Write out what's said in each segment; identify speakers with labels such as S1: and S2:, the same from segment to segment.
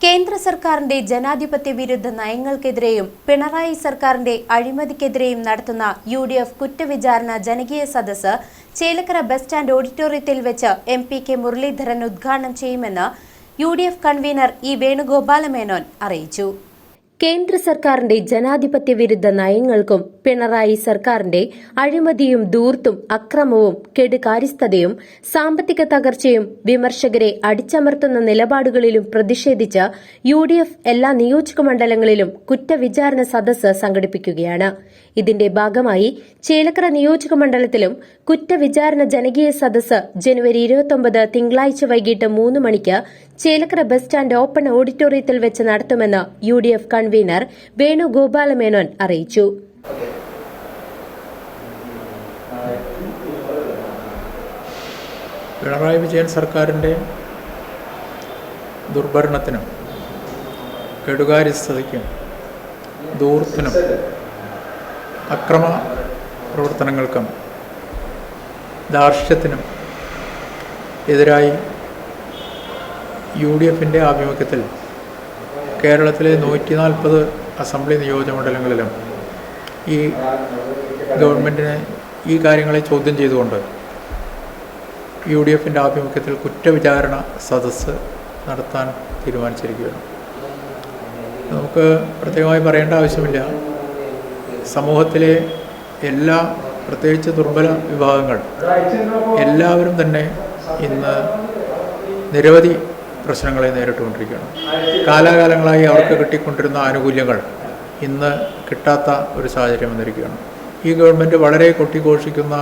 S1: കേന്ദ്ര സർക്കാരിന്റെ ജനാധിപത്യ വിരുദ്ധ നയങ്ങൾക്കെതിരെയും പിണറായി സർക്കാരിന്റെ അഴിമതിക്കെതിരെയും നടത്തുന്ന യു ഡി എഫ് കുറ്റവിചാരണ ജനകീയ സദസ് ചേലക്കര ബസ് സ്റ്റാൻഡ് ഓഡിറ്റോറിയത്തിൽ വെച്ച് എം പി കെ മുരളീധരൻ ഉദ്ഘാടനം ചെയ്യുമെന്ന് U D F convener E Venugopalamenon അറിയിച്ചു. കേന്ദ്ര സർക്കാരിന്റെ ജനാധിപത്യ വിരുദ്ധ നയങ്ങൾക്കും പിണറായി സർക്കാരിന്റെ അഴിമതിയും ദൂർത്തും അക്രമവും കെടുകാര്യസ്ഥതയും സാമ്പത്തിക തകർച്ചയും വിമർശകരെ അടിച്ചമർത്തുന്ന നിലപാടുകളിലും പ്രതിഷേധിച്ച് യു ഡി എഫ് എല്ലാ നിയോജക മണ്ഡലങ്ങളിലും കുറ്റവിചാരണ സദസ്സ് സംഘടിപ്പിക്കുകയാണ്. ഇതിന്റെ ഭാഗമായി ചേലക്കര നിയോജക മണ്ഡലത്തിലും കുറ്റവിചാരണ ജനകീയ സദസ്സ് ജനുവരി ഇരുപത്തൊമ്പത് തിങ്കളാഴ്ച വൈകിട്ട് മൂന്ന് മണിക്ക് ചേലക്കര ബസ് സ്റ്റാൻഡ് ഓപ്പൺ ഓഡിറ്റോറിയത്തിൽ വെച്ച് നടത്തുമെന്ന് U D F convener Venugopalamenon അറിയിച്ചു.
S2: പിണറായി വിജയൻ സർക്കാരിന്റെ ദുർഭരണത്തിനും കെടുകാര്യസ്ഥതയ്ക്കും ദൂർത്തിനും അക്രമ പ്രവർത്തനങ്ങൾക്കും ധാർഷ്ട്യത്തിനും എതിരായി യു ഡി എഫിന്റെ ആഭിമുഖ്യത്തിൽ കേരളത്തിലെ നൂറ്റി നാൽപ്പത് അസംബ്ലി നിയോജകമണ്ഡലങ്ങളിലും ഈ ഗവൺമെന്റിനെ ഈ കാര്യങ്ങളെ ചോദ്യം ചെയ്തുകൊണ്ട് യു ഡി എഫിന്റെ ആഭിമുഖ്യത്തിൽ കുറ്റവിചാരണ സദസ്സ് നടത്താൻ തീരുമാനിച്ചിരിക്കുകയാണ്. നമുക്ക് പ്രത്യേകമായി പറയേണ്ട ആവശ്യമില്ല. സമൂഹത്തിലെ എല്ലാ പ്രത്യേകിച്ച് ദുർബല വിഭാഗങ്ങൾ എല്ലാവരും തന്നെ ഇന്ന് നിരവധി പ്രശ്നങ്ങളെ നേരിട്ടുകൊണ്ടിരിക്കുകയാണ്. കാലാകാലങ്ങളായി അവർക്ക് കിട്ടിക്കൊണ്ടിരുന്ന ആനുകൂല്യങ്ങൾ ഇന്ന് കിട്ടാത്ത ഒരു സാഹചര്യം വന്നിരിക്കുകയാണ്. ഈ ഗവൺമെന്റ് വളരെ കൊട്ടിഘോഷിക്കുന്ന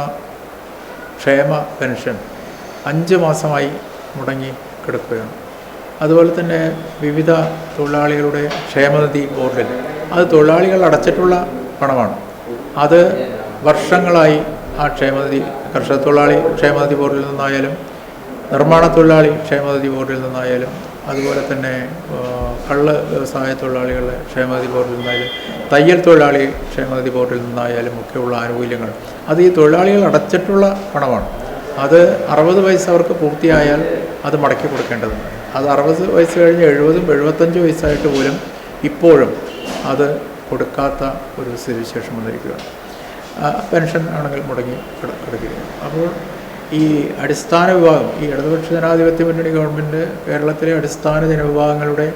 S2: ക്ഷേമ പെൻഷൻ അഞ്ച് മാസമായി മുടങ്ങി കിടക്കുകയാണ്. അതുപോലെ തന്നെ വിവിധ തൊഴിലാളികളുടെ ക്ഷേമനിധി ബോർഡിൽ. അത് തൊഴിലാളികൾ അടച്ചിട്ടുള്ള പണമാണ്. അത് വർഷങ്ങളായി ആ ക്ഷേമനിധി കർഷക തൊഴിലാളി ക്ഷേമനിധി ബോർഡിൽ നിന്നായാലും നിർമ്മാണ തൊഴിലാളി ക്ഷേമനിധി ബോർഡിൽ നിന്നായാലും അതുപോലെ തന്നെ കള്ള് വ്യവസായ തൊഴിലാളികളുടെ ക്ഷേമനിധി ബോർഡിൽ നിന്നായാലും തയ്യൽ തൊഴിലാളി ക്ഷേമനിധി ബോർഡിൽ നിന്നായാലും ഒക്കെയുള്ള ആനുകൂല്യങ്ങൾ. അത് ഈ തൊഴിലാളികൾ അടച്ചിട്ടുള്ള പണമാണ്. അത് അറുപത് വയസ്സ് അവർക്ക് പൂർത്തിയായാൽ അത് മടക്കി കൊടുക്കേണ്ടതുണ്ട്. അത് അറുപത് വയസ്സ് കഴിഞ്ഞ് എഴുപതും എഴുപത്തഞ്ച് വയസ്സായിട്ട് പോലും ഇപ്പോഴും അത് കൊടുക്കാത്ത ഒരു സ്ഥിതിവിശേഷം വന്നിരിക്കുകയാണ്. പെൻഷൻ ആണെങ്കിൽ മുടങ്ങി കിട- കിടക്കുകയാണ്. അപ്പോൾ ഈ അടിസ്ഥാന വിഭാഗം ഈ ഇടതുപക്ഷ ജനാധിപത്യ മുന്നണി ഗവൺമെന്റ് കേരളത്തിലെ അടിസ്ഥാന ജനവിഭാഗങ്ങളുടെ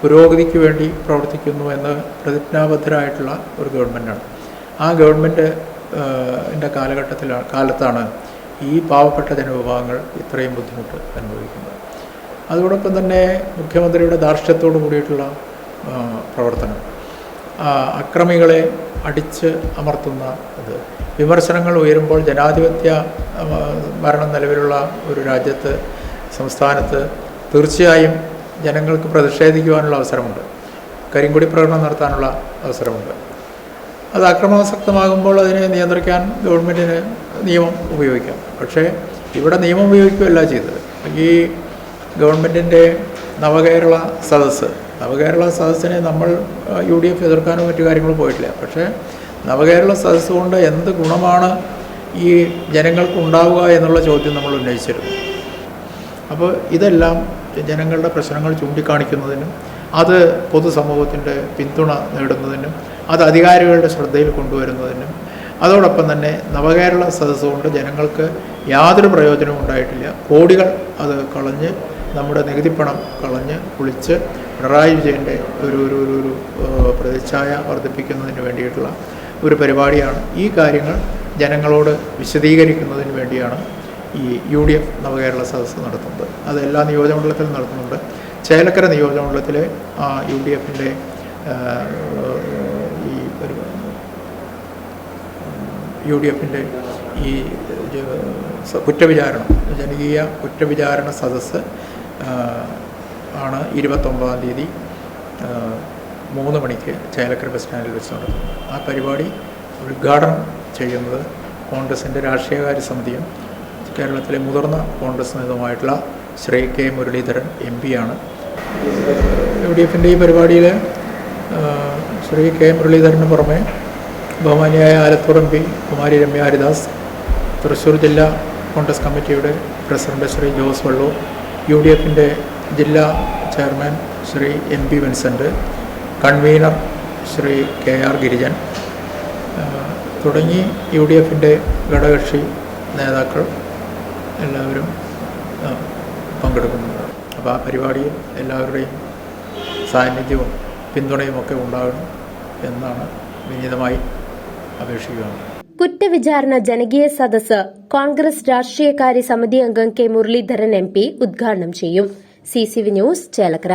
S2: പുരോഗതിക്ക് വേണ്ടി പ്രവർത്തിക്കുന്നു എന്ന് പ്രതിജ്ഞാബദ്ധരായിട്ടുള്ള ഒരു ഗവൺമെന്റാണ് ആ ഗവൺമെന്റ് എന്റെ കാലഘട്ടത്തിലാണ് കാലത്താണ് ഈ പാവപ്പെട്ട ജനവിഭാഗങ്ങൾ ഇത്രയും ബുദ്ധിമുട്ട് അനുഭവിക്കുന്നത്. അതോടൊപ്പം തന്നെ മുഖ്യമന്ത്രിയുടെ ധാർഷ്ട്യത്തോടു കൂടിയിട്ടുള്ള പ്രവർത്തനം. അക്രമികളെ അടിച്ച് അമർത്തുന്ന ഇത്. വിമർശനങ്ങൾ ഉയരുമ്പോൾ ജനാധിപത്യ ഭരണം നിലവിലുള്ള ഒരു രാജ്യത്ത് സംസ്ഥാനത്ത് തീർച്ചയായും ജനങ്ങൾക്ക് പ്രതിഷേധിക്കുവാനുള്ള അവസരമുണ്ട്. കരിങ്കുടി പ്രകടനം നടത്താനുള്ള അവസരമുണ്ട്. അത് അക്രമാസക്തമാകുമ്പോൾ അതിനെ നിയന്ത്രിക്കാൻ ഗവൺമെന്റിന് നിയമം ഉപയോഗിക്കാം. പക്ഷേ ഇവിടെ നിയമം ഉപയോഗിക്കുകയല്ല ചെയ്തത്. ഈ ഗവൺമെന്റിന്റെ നവകേരള സദസ്സ് നവകേരള സദസ്സിനെ നമ്മൾ യു ഡി എഫ് എതിർക്കാനോ മറ്റു കാര്യങ്ങളോ പോയിട്ടില്ല. പക്ഷേ നവകേരള സദസ്സ് കൊണ്ട് എന്ത് ഗുണമാണ് ഈ ജനങ്ങൾക്ക് ഉണ്ടാവുക എന്നുള്ള ചോദ്യം നമ്മൾ ഉന്നയിച്ചിരുന്നു. അപ്പോൾ ഇതെല്ലാം ജനങ്ങളുടെ പ്രശ്നങ്ങൾ ചൂണ്ടിക്കാണിക്കുന്നതിനും അത് പൊതുസമൂഹത്തിന്റെ പിന്തുണ നേടുന്നതിനും അത് അധികാരികളുടെ ശ്രദ്ധയിൽ കൊണ്ടുവരുന്നതിനും അതോടൊപ്പം തന്നെ നവകേരള സദസ്സ് കൊണ്ട് ജനങ്ങൾക്ക് യാതൊരു പ്രയോജനവും ഉണ്ടായിട്ടില്ല. കോടികൾ അത് കളഞ്ഞ് നമ്മുടെ നികുതിപ്പണം കളഞ്ഞ് കുളിച്ച് പിണറായി വിജയന്റെ ഒരു ഒരു ഒരു ഒരു പ്രതിച്ഛായ വർദ്ധിപ്പിക്കുന്നതിന് വേണ്ടിയിട്ടുള്ള ഒരു പരിപാടിയാണ്. ഈ കാര്യങ്ങൾ ജനങ്ങളോട് വിശദീകരിക്കുന്നതിന് വേണ്ടിയാണ് ഈ യു ഡി എഫ് നവകേരള സദസ്സ് നടത്തുന്നത്. അത് എല്ലാ നിയോജകമണ്ഡലത്തിലും നടത്തുന്നുണ്ട്. ചേലക്കര നിയോജകമണ്ഡലത്തിലെ യു ഡി എഫിന്റെ ഈ ഒരു യു ഡി എഫിന്റെ ഈ കുറ്റവിചാരണം ജനകീയ കുറ്റവിചാരണ സദസ്സ് ആണ് ഇരുപത്തൊമ്പതാം തീയതി മൂന്ന് മണിക്ക് ചേലക്കര ബസ് സ്റ്റാൻഡിൽ വെച്ച് നടത്തുന്നത്. ആ പരിപാടി ഉദ്ഘാടനം ചെയ്യുന്നത് കോൺഗ്രസിന്റെ രാഷ്ട്രീയകാര്യ സമിതിയും കേരളത്തിലെ മുതിർന്ന കോൺഗ്രസ് നേതാവുമായിട്ടുള്ള ശ്രീ കെ മുരളീധരൻ എം ആണ്. യു ഡി എഫിന്റെ ഈ പരിപാടിയിൽ ശ്രീ കെ മുരളീധരന് പുറമെ ബഹുമാനിയായ ആലത്തൂർ എം പി കുമാരി രമ്യ ഹരിദാസ് തൃശ്ശൂർ ജില്ലാ കോൺഗ്രസ് കമ്മിറ്റിയുടെ president Shri Jose Vallur U D എഫിന്റെ ജില്ലാ chairman Shri M P Vincent convener Shri K R Girijan തുടങ്ങി യു ഡി എഫിന്റെ ഘടകകക്ഷി നേതാക്കൾ എല്ലാവരും പങ്കെടുക്കുന്നുണ്ട്. അപ്പോൾ ആ പരിപാടിയിൽ എല്ലാവരുടെയും സാന്നിധ്യവും പിന്തുണയുമൊക്കെ ഉണ്ടാകണം എന്നാണ് വിനീതമായി അപേക്ഷിക്കുകയാണ്.
S1: കുറ്റവിചാരണ ജനകീയ സദസ് കോൺഗ്രസ് രാഷ്ട്രീയകാര്യ സമിതി അംഗം കെ മുരളീധരൻ എം പി ഉദ്ഘാടനം ചെയ്യും. C C V news Chelakkara.